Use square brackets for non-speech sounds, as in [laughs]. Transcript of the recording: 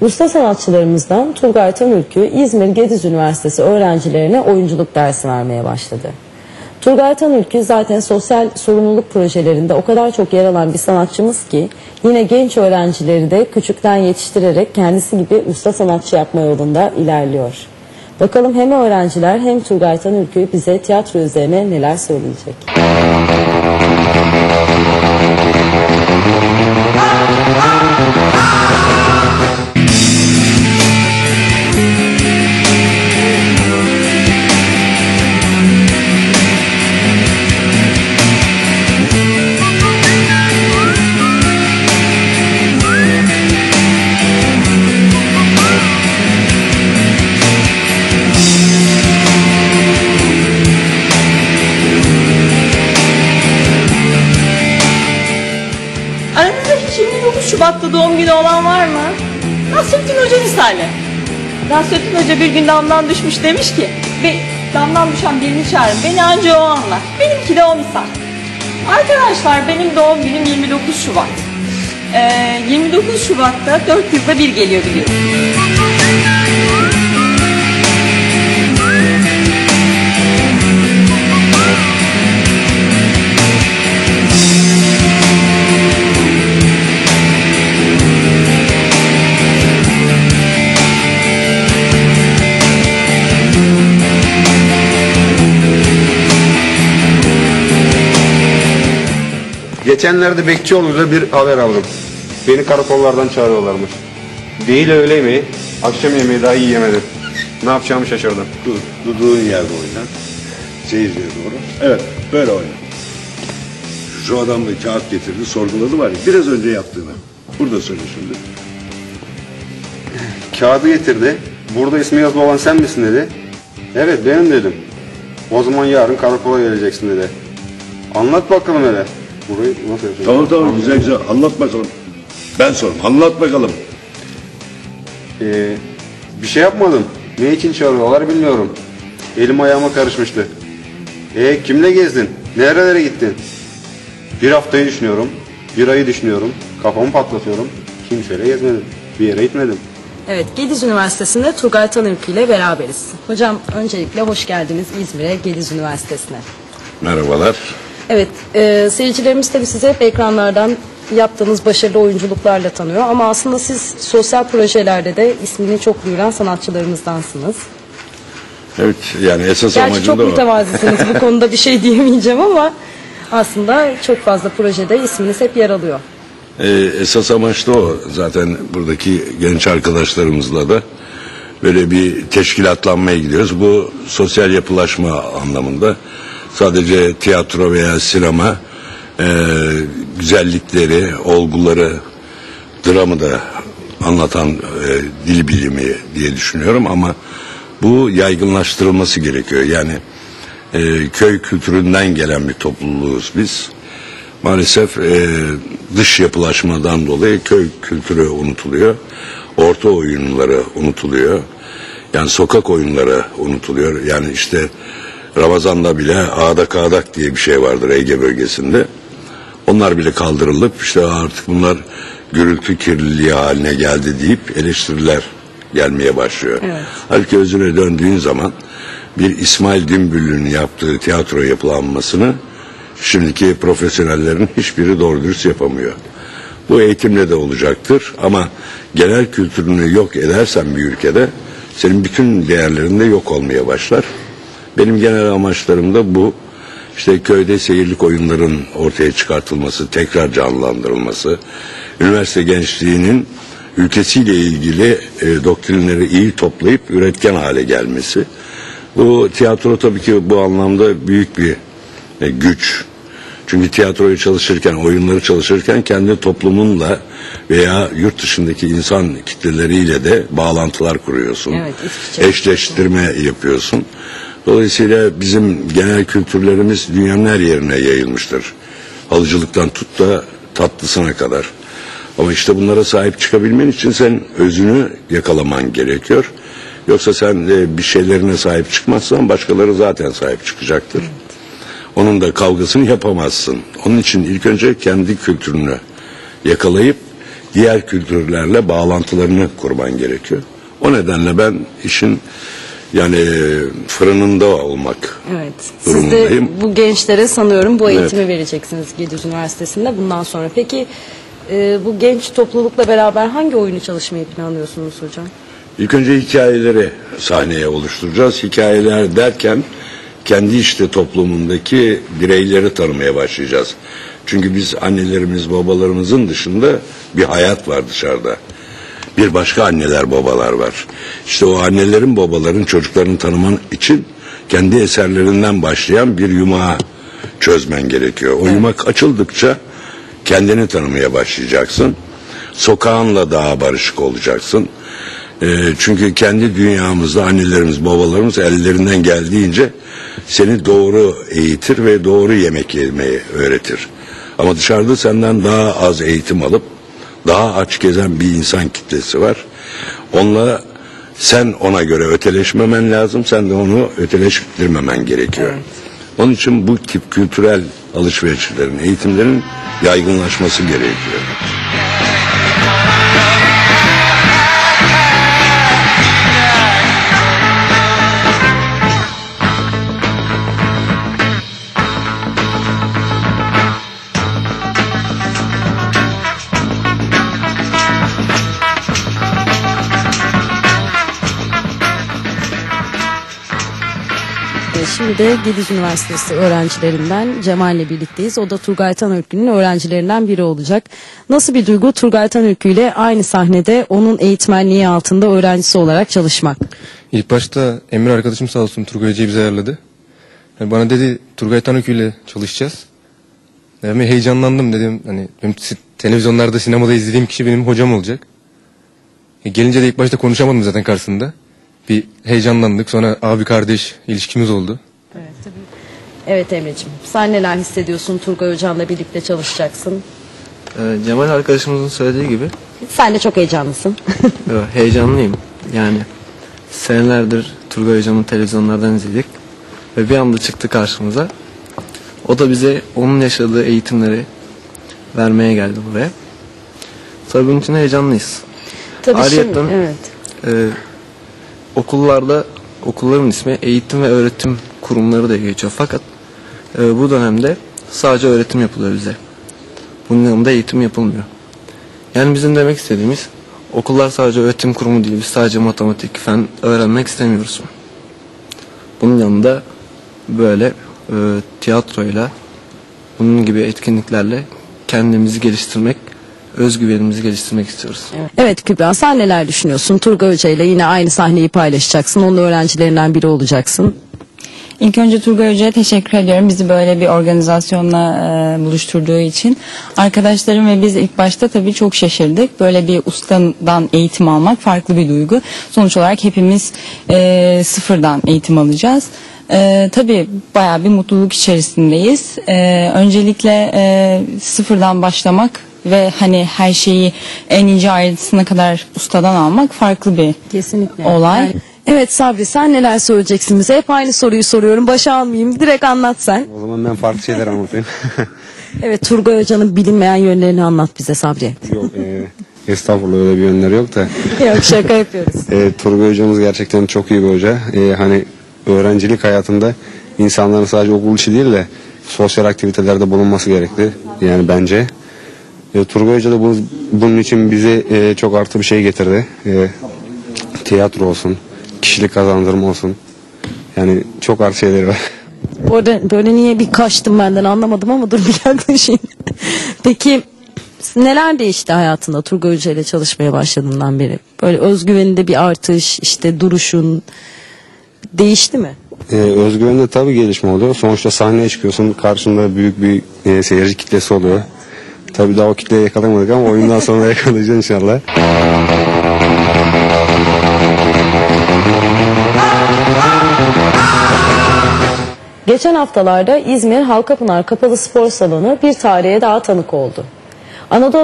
Usta sanatçılarımızdan Turgay Tanülkü İzmir Gediz Üniversitesi öğrencilerine oyunculuk dersi vermeye başladı. Turgay Tanülkü zaten sosyal sorumluluk projelerinde o kadar çok yer alan bir sanatçımız ki yine genç öğrencileri de küçükten yetiştirerek kendisi gibi usta sanatçı yapma yolunda ilerliyor. Bakalım hem öğrenciler hem Turgay Tanülkü bize tiyatro üzerine neler söyleyecek. Misali. Nasrettin Hoca bir gün damdan düşmüş demiş ki Be, damdan düşen birini çağırın beni anca o anlar. Benimki de o misal. Arkadaşlar benim doğum günüm 29 Şubat. Ee, 29 Şubat'ta 4 yılda bir geliyor biliyorum. Geçenlerde Bekçioğlu'da bir haber aldım. Beni karakollardan çağırıyorlarmış. Değil öyle mi? Akşam yemeği daha iyi yemedim. Ne yapacağımı şaşırdım. Dur, durduğun yerde oyna. Seyirciye doğru. Evet, böyle oyna. Şu adam da kağıt getirdi, sorguladı var ya, biraz önce yaptığını. Burada söyle şimdi. Kağıdı getirdi. Burada ismi yazılı olan sen misin dedi. Evet benim dedim. O zaman yarın karakola geleceksin dedi. Anlat bakalım hele. Burayı nasıl yapacağız? Tamam tamam, güzel güzel. Anlat bakalım. Ben sorayım, anlat bakalım. Ee, bir şey yapmadım. Ne için çağırıyorlar bilmiyorum. Elim ayağıma karışmıştı. E kimle gezdin? Nerelere gittin? Bir haftayı düşünüyorum. Bir ayı düşünüyorum. Kafamı patlatıyorum. Kimseyle gezmedim. Bir yere gitmedim. Evet, Gediz Üniversitesi'nde Turgay Tanülkü ile beraberiz. Hocam öncelikle hoş geldiniz İzmir'e, Gediz Üniversitesi'ne. Merhabalar. Evet, e, seyircilerimiz tabii size hep ekranlardan yaptığınız başarılı oyunculuklarla tanıyor. Ama aslında siz sosyal projelerde de ismini çok duyuran sanatçılarımızdansınız. Evet, yani esas Gerçi amacım çok da o. mütevazısınız bu [laughs] konuda bir şey diyemeyeceğim ama aslında çok fazla projede isminiz hep yer alıyor. Ee, esas amaç da o. Zaten buradaki genç arkadaşlarımızla da böyle bir teşkilatlanmaya gidiyoruz. Bu sosyal yapılaşma anlamında. Sadece tiyatro veya sinema e, güzellikleri, olguları, dramı da anlatan e, dil bilimi diye düşünüyorum ama bu yaygınlaştırılması gerekiyor. Yani e, köy kültüründen gelen bir topluluğuz biz. Maalesef e, dış yapılaşmadan dolayı köy kültürü unutuluyor. Orta oyunları unutuluyor. Yani sokak oyunları unutuluyor. Yani işte Ramazan'da bile ağdak ağdak diye bir şey vardır Ege bölgesinde. Onlar bile kaldırılıp işte artık bunlar gürültü kirliliği haline geldi deyip eleştiriler gelmeye başlıyor. Evet. Halbuki özüne döndüğün zaman bir İsmail Dümbüllü'nün yaptığı tiyatro yapılanmasını şimdiki profesyonellerin hiçbiri doğru dürüst yapamıyor. Bu eğitimle de olacaktır ama genel kültürünü yok edersen bir ülkede senin bütün değerlerin de yok olmaya başlar. Benim genel amaçlarım da bu. İşte köyde seyirlik oyunların ortaya çıkartılması, tekrar canlandırılması, üniversite gençliğinin ülkesiyle ilgili e, doktrinleri iyi toplayıp üretken hale gelmesi. Bu tiyatro tabii ki bu anlamda büyük bir e, güç. Çünkü tiyatroyu çalışırken, oyunları çalışırken kendi toplumunla veya yurt dışındaki insan kitleleriyle de bağlantılar kuruyorsun. Evet. Eşleştirme yapıyorsun. Dolayısıyla bizim genel kültürlerimiz dünyanın her yerine yayılmıştır. Halıcılıktan tut da tatlısına kadar. Ama işte bunlara sahip çıkabilmen için sen özünü yakalaman gerekiyor. Yoksa sen de bir şeylerine sahip çıkmazsan başkaları zaten sahip çıkacaktır. Onun da kavgasını yapamazsın. Onun için ilk önce kendi kültürünü yakalayıp diğer kültürlerle bağlantılarını kurman gerekiyor. O nedenle ben işin yani fırınında olmak Evet. Siz de durumundayım. bu gençlere sanıyorum bu Evet. eğitimi vereceksiniz Gediz Üniversitesi'nde bundan sonra. Peki e, bu genç toplulukla beraber hangi oyunu çalışmayı planlıyorsunuz hocam? İlk önce hikayeleri sahneye oluşturacağız. Hikayeler derken kendi işte toplumundaki bireyleri tanımaya başlayacağız. Çünkü biz annelerimiz, babalarımızın dışında bir hayat var dışarıda. Bir başka anneler, babalar var. İşte o annelerin, babaların çocuklarını tanıman için kendi eserlerinden başlayan bir yumağı çözmen gerekiyor. O yumak açıldıkça kendini tanımaya başlayacaksın. Sokağınla daha barışık olacaksın. Ee, çünkü kendi dünyamızda annelerimiz, babalarımız ellerinden geldiğince seni doğru eğitir ve doğru yemek yemeyi öğretir. Ama dışarıda senden daha az eğitim alıp daha aç gezen bir insan kitlesi var. Onunla sen ona göre öteleşmemen lazım, sen de onu öteleştirmemen gerekiyor. Onun için bu tip kültürel alışverişlerin, eğitimlerin yaygınlaşması gerekiyor. E, De Gediz Üniversitesi öğrencilerinden Cemal'le birlikteyiz. O da Turgay Tanürkü'nün öğrencilerinden biri olacak. Nasıl bir duygu Turgay Tanürkü ile aynı sahnede onun eğitmenliği altında öğrencisi olarak çalışmak? İlk başta Emir arkadaşım sağ olsun Turgay Hoca'yı bize ayarladı. Yani bana dedi Turgay Tanökü ile çalışacağız. Ben heyecanlandım dedim. Hani benim televizyonlarda sinemada izlediğim kişi benim hocam olacak. E, gelince de ilk başta konuşamadım zaten karşısında. Bir heyecanlandık. Sonra abi kardeş ilişkimiz oldu. Evet Emre'ciğim sen neler hissediyorsun Turgay Hocam'la birlikte çalışacaksın? Ee, Cemal arkadaşımızın söylediği gibi Sen de çok heyecanlısın. e, heyecanlıyım. Yani senelerdir Turgay Hocam'ın televizyonlardan izledik. Ve bir anda çıktı karşımıza. O da bize onun yaşadığı eğitimleri vermeye geldi buraya. Tabii bunun için heyecanlıyız. Tabii şimdi, Ayrıyeten- evet. Ee, okullarda okulların ismi eğitim ve öğretim kurumları da geçiyor. Fakat e, bu dönemde sadece öğretim yapılıyor bize. Bunun yanında eğitim yapılmıyor. Yani bizim demek istediğimiz okullar sadece öğretim kurumu değil. Biz sadece matematik, fen öğrenmek istemiyoruz. Bunun yanında böyle e, tiyatroyla bunun gibi etkinliklerle kendimizi geliştirmek, özgüvenimizi geliştirmek istiyoruz. Evet Kübra sen neler düşünüyorsun? Turgay Hoca ile yine aynı sahneyi paylaşacaksın. Onun öğrencilerinden biri olacaksın. İlk önce Turgay Hoca'ya teşekkür ediyorum. Bizi böyle bir organizasyonla e, buluşturduğu için. Arkadaşlarım ve biz ilk başta tabii çok şaşırdık. Böyle bir ustadan eğitim almak farklı bir duygu. Sonuç olarak hepimiz e, sıfırdan eğitim alacağız. E, tabii bayağı bir mutluluk içerisindeyiz. E, öncelikle e, sıfırdan başlamak ve hani her şeyi en ince ayrıntısına kadar ustadan almak farklı bir Kesinlikle. olay. Yani- Evet Sabri sen neler söyleyeceksin bize? Hep aynı soruyu soruyorum. Başa almayayım. Direkt anlat sen. O zaman ben farklı şeyler [laughs] anlatayım. [laughs] Evet Turgay Hoca'nın bilinmeyen yönlerini anlat bize Sabri. yok e, estağfurullah öyle bir yönleri yok da. [laughs] Yok şaka yapıyoruz. E, Turgay hocamız gerçekten çok iyi bir hoca. E, hani öğrencilik hayatında insanların sadece okul işi değil de sosyal aktivitelerde bulunması gerekti. Yani bence. E, Turgay Hoca da bu, bunun için bize e, çok artı bir şey getirdi. E, tiyatro olsun, kişilik kazandırma olsun. Yani çok artı şeyleri var. Bu arada böyle niye bir kaçtım benden anlamadım ama dur bir yaklaşayım. [laughs] Peki neler değişti hayatında Turgay Hoca ile çalışmaya başladığından beri? Böyle özgüveninde bir artış, işte duruşun değişti mi? Ee, özgüvende tabii gelişme oluyor. Sonuçta sahneye çıkıyorsun. Karşında büyük bir e, seyirci kitlesi oluyor. Tabii daha o kitleyi yakalamadık ama oyundan sonra [laughs] yakalayacağız inşallah. Geçen haftalarda İzmir Halkapınar Kapalı Spor Salonu bir tarihe daha tanık oldu. Anadolu